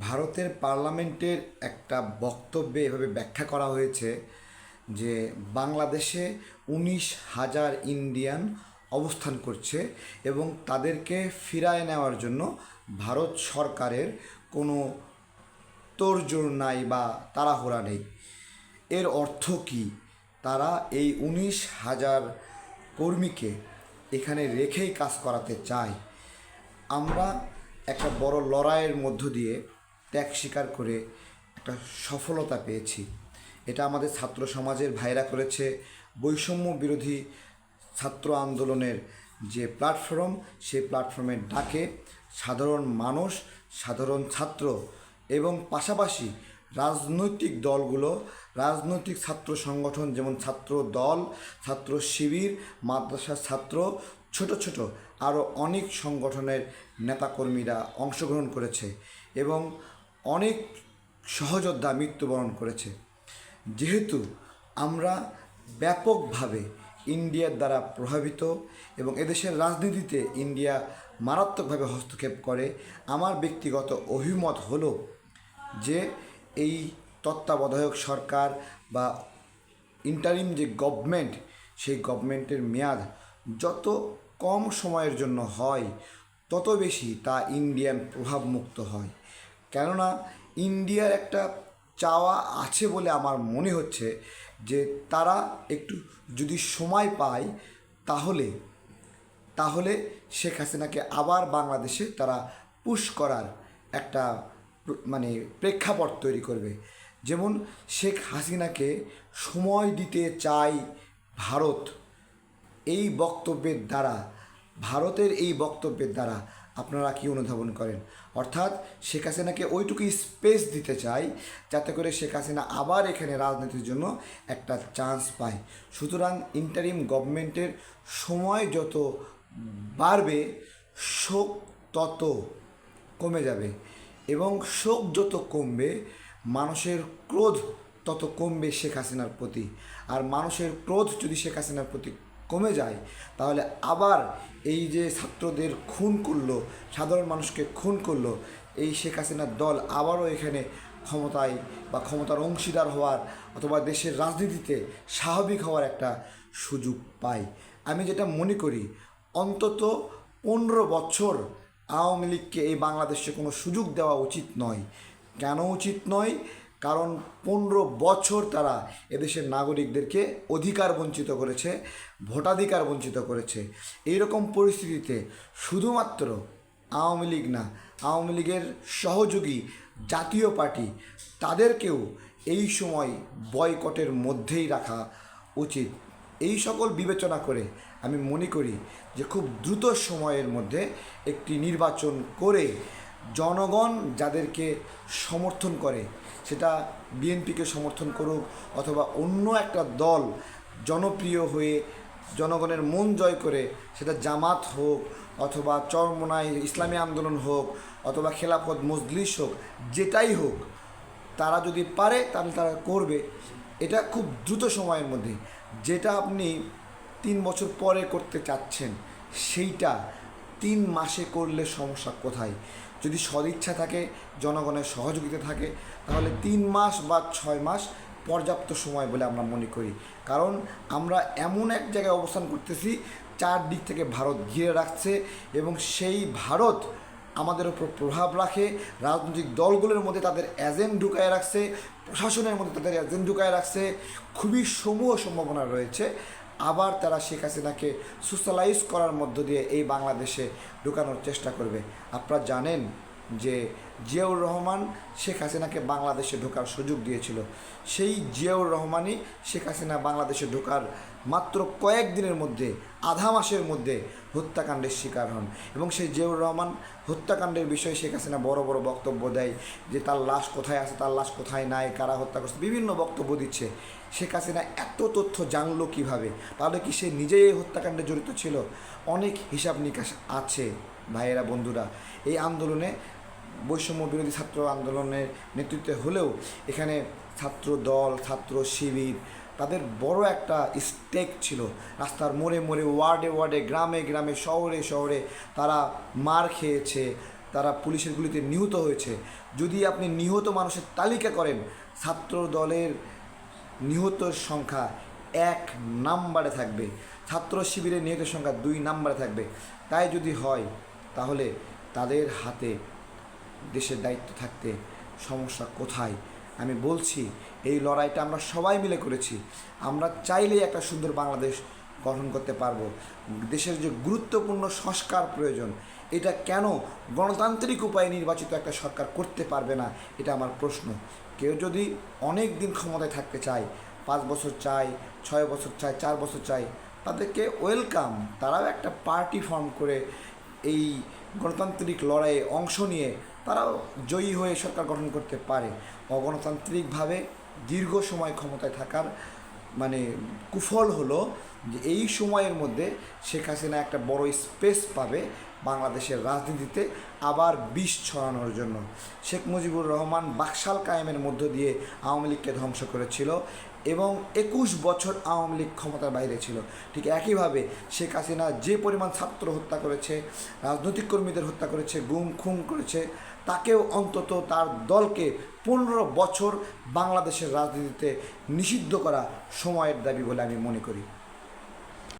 ভারতের পার্লামেন্টের একটা বক্তব্যে এভাবে ব্যাখ্যা করা হয়েছে যে বাংলাদেশে উনিশ হাজার ইন্ডিয়ান অবস্থান করছে এবং তাদেরকে ফিরায় নেওয়ার জন্য ভারত সরকারের কোনো তোড়জোড় নাই বা তাড়াহুড়া নেই। এর অর্থ কি? তারা এই উনিশ হাজার কর্মীকে এখানে রেখেই কাজ করাতে চায়। আমরা একটা বড় লড়াইয়ের মধ্য দিয়ে ত্যাগ স্বীকার করে একটা সফলতা পেয়েছি। এটা আমাদের ছাত্র সমাজের ভাইরা করেছে। বৈষম্য বিরোধী ছাত্র আন্দোলনের যে প্ল্যাটফর্ম সেই প্ল্যাটফর্মের ডাকে সাধারণ মানুষ, সাধারণ ছাত্র এবং পাশাপাশি রাজনৈতিক দলগুলো, রাজনৈতিক ছাত্র সংগঠন যেমন ছাত্র দল, ছাত্র শিবির, মাদ্রাসার ছাত্র, ছোট ছোট আরও অনেক সংগঠনের নেতাকর্মীরা অংশগ্রহণ করেছে এবং অনেক সহযোদ্ধা মৃত্যুবরণ করেছে। যেহেতু আমরা ব্যাপকভাবে ইন্ডিয়ার দ্বারা প্রভাবিত এবং এদেশের রাজনীতিতে ইন্ডিয়া মারাত্মকভাবে হস্তক্ষেপ করে, আমার ব্যক্তিগত অভিমত হলো যে এই তত্ত্বাবধায়ক সরকার বা ইন্টারিম যে গভর্নমেন্ট সেই গভর্নমেন্টের মেয়াদ যত কম সময়ের জন্য হয়, তত বেশি তা ইন্ডিয়ান প্রভাবমুক্ত হয়। কেননা ইন্ডিয়ার একটা চাওয়া আছে বলে আমার মনে হচ্ছে যে তারা একটু যদি সময় পায় তাহলে তাহলে শেখ হাসিনাকে আবার বাংলাদেশে তারা পুশ করার একটা মানে প্রেক্ষাপট তৈরি করবে। যেমন শেখ হাসিনাকে সময় দিতে চায় ভারত, এই বক্তব্যের দ্বারা, ভারতের এই বক্তব্যের দ্বারা আপনারা কি অনুধাবন করেন? অর্থাৎ শেখ হাসিনাকে ওইটুকু স্পেস দিতে চাই যাতে করে শেখ হাসিনা আবার এখানে রাজনীতির জন্য একটা চান্স পায়। সুতরাং ইন্টারিম গভর্নমেন্টের সময় যত বাড়বে, শোক তত কমে যাবে এবং শোক যত কমবে, মানুষের ক্রোধ তত কমবে শেখ হাসিনার প্রতি। আর মানুষের ক্রোধ যদি শেখ হাসিনার প্রতি কমে যায়, তাহলে আবার এই যে ছাত্রদের খুন করল, সাধারণ মানুষকে খুন করল, এই শেখ হাসিনার দল আবারও এখানে ক্ষমতায় বা ক্ষমতার অংশীদার হওয়ার অথবা দেশের রাজনীতিতে স্বাভাবিক হওয়ার একটা সুযোগ পায়। আমি যেটা মনে করি, অন্তত পনেরো বছর আওয়ামী লীগকে এই বাংলাদেশে কোনো সুযোগ দেওয়া উচিত নয়। কেন উচিত নয়? কারণ পনেরো বছর তারা এদেশের নাগরিকদেরকে অধিকার বঞ্চিত করেছে, ভোটাধিকার বঞ্চিত করেছে। এইরকম পরিস্থিতিতে শুধুমাত্র আওয়ামী লীগ না, আওয়ামী লীগের সহযোগী জাতীয় পার্টি তাদেরকেও এই সময় বয়কটের মধ্যেই রাখা উচিত। এই সকল বিবেচনা করে আমি মনে করি যে খুব দ্রুত সময়ের মধ্যে একটি নির্বাচন করে জনগণ যাদেরকে সমর্থন করে সেটা বিএনপিকে সমর্থন করুক অথবা অন্য একটা দল জনপ্রিয় হয়ে জনগণের মন জয় করে সেটা জামাত হোক অথবা চরমনাই ইসলামী আন্দোলন হোক অথবা খেলাফত মজলিস হোক, যেটাই হোক, তারা যদি পারে তাহলে তারা করবে। এটা খুব দ্রুত সময়ের মধ্যে। যেটা আপনি তিন বছর পরে করতে চাচ্ছেন, সেইটা তিন মাসে করলে সমস্যা কোথায়? যদি সদিচ্ছা থাকে, জনগণের সহযোগিতা থাকে, তাহলে তিন মাস বা ছয় মাস পর্যাপ্ত সময় বলে আমরা মনে করি। কারণ আমরা এমন এক জায়গায় অবস্থান করতেছি, চারদিক থেকে ভারত ঘিরে রাখছে এবং সেই ভারত আমাদের উপর প্রভাব রাখে, রাজনৈতিক দলগুলোর মধ্যে তাদের এজেন্ট ঢুকায় রাখছে, প্রশাসনের মধ্যে তাদের এজেন্ট ঢুকায় রাখছে। খুবই সমূহ সম্ভাবনা রয়েছে। আবার তারা শেখ হাসিনাকে সোশ্যালাইজ করার মধ্য দিয়ে এই বাংলাদেশে ঢুকানোর চেষ্টা করবে। আপনারা জানেন যে জিয়াউর রহমান শেখ হাসিনাকে বাংলাদেশে ঢোকার সুযোগ দিয়েছিল। সেই জিয়াউর রহমানই শেখ হাসিনা বাংলাদেশে ঢোকার মাত্র কয়েকদিনের মধ্যে, আধা মাসের মধ্যে হত্যাকাণ্ডের শিকার হন এবং সেই জিয়াউর রহমান হত্যাকাণ্ডের বিষয়ে শেখ হাসিনা বড় বড় বক্তব্য দেয় যে তার লাশ কোথায় আছে, তার লাশ কোথায় নাই, কারা হত্যা করছে, বিভিন্ন বক্তব্য দিচ্ছে। শেখ হাসিনা এত তথ্য জানলো কীভাবে? তাহলে কি সে নিজেই এই হত্যাকাণ্ডে জড়িত ছিল? অনেক হিসাব নিকাশ আছে, ভাইয়েরা, বন্ধুরা। এই আন্দোলনে বৈষম্য বিরোধী ছাত্র আন্দোলনের নেতৃত্বে হলেও এখানে ছাত্র দল, ছাত্র শিবির, তাদের বড় একটা স্টেক ছিল। রাস্তার মোড়ে মোড়ে, ওয়ার্ডে ওয়ার্ডে, গ্রামে গ্রামে, শহরে শহরে তারা মার খেয়েছে, তারা পুলিশের গুলিতে নিহত হয়েছে। যদি আপনি নিহত মানুষের তালিকা করেন, ছাত্র দলের নিহতর সংখ্যা এক নাম্বারে থাকবে। ছাত্র শিবিরে নিহতের সংখ্যা দুই নাম্বারে থাকবে। তাই যদি হয়, তাহলে তাদের হাতে দেশের দায়িত্ব থাকতে সমস্যা কোথায়? আমি বলছি, এই লড়াইটা আমরা সবাই মিলে করেছি। আমরা চাইলেই একটা সুন্দর বাংলাদেশ গঠন করতে পারব। দেশের যে গুরুত্বপূর্ণ সংস্কার প্রয়োজন, এটা কেন গণতান্ত্রিক উপায়ে নির্বাচিত একটা সরকার করতে পারবে না, এটা আমার প্রশ্ন। কেউ যদি অনেক দিন ক্ষমতায় থাকতে চায়, পাঁচ বছর চায়, ছয় বছর চায়, চার বছর চায়, তাদেরকে ওয়েলকাম তারাও একটা পার্টি ফর্ম করে এই গণতান্ত্রিক লড়াইয়ে অংশ নিয়ে তারাও জয়ী হয়ে সরকার গঠন করতে পারে। অগণতান্ত্রিকভাবে দীর্ঘ সময় ক্ষমতায় থাকার মানে কুফল হলো যে এই সময়ের মধ্যে শেখ হাসিনা একটা বড় স্পেস পাবে বাংলাদেশের রাজনীতিতে আবার বিষ ছড়ানোর জন্য। শেখ মুজিবুর রহমান বাকশাল কায়েমের মধ্য দিয়ে আওয়ামী লীগকে ধ্বংস করেছিল। এবং একুশ বছর আওয়ামী লীগ ক্ষমতার বাইরে ছিল। ঠিক একইভাবে শেখ হাসিনা যে পরিমাণ ছাত্র হত্যা করেছে, রাজনৈতিক কর্মীদের হত্যা করেছে, গুম, খুন করেছে, তাকেও অন্তত তার দলকে পনেরো বছর বাংলাদেশের রাজনীতিতে নিষিদ্ধ করা সময়ের দাবি বলে আমি মনে করি।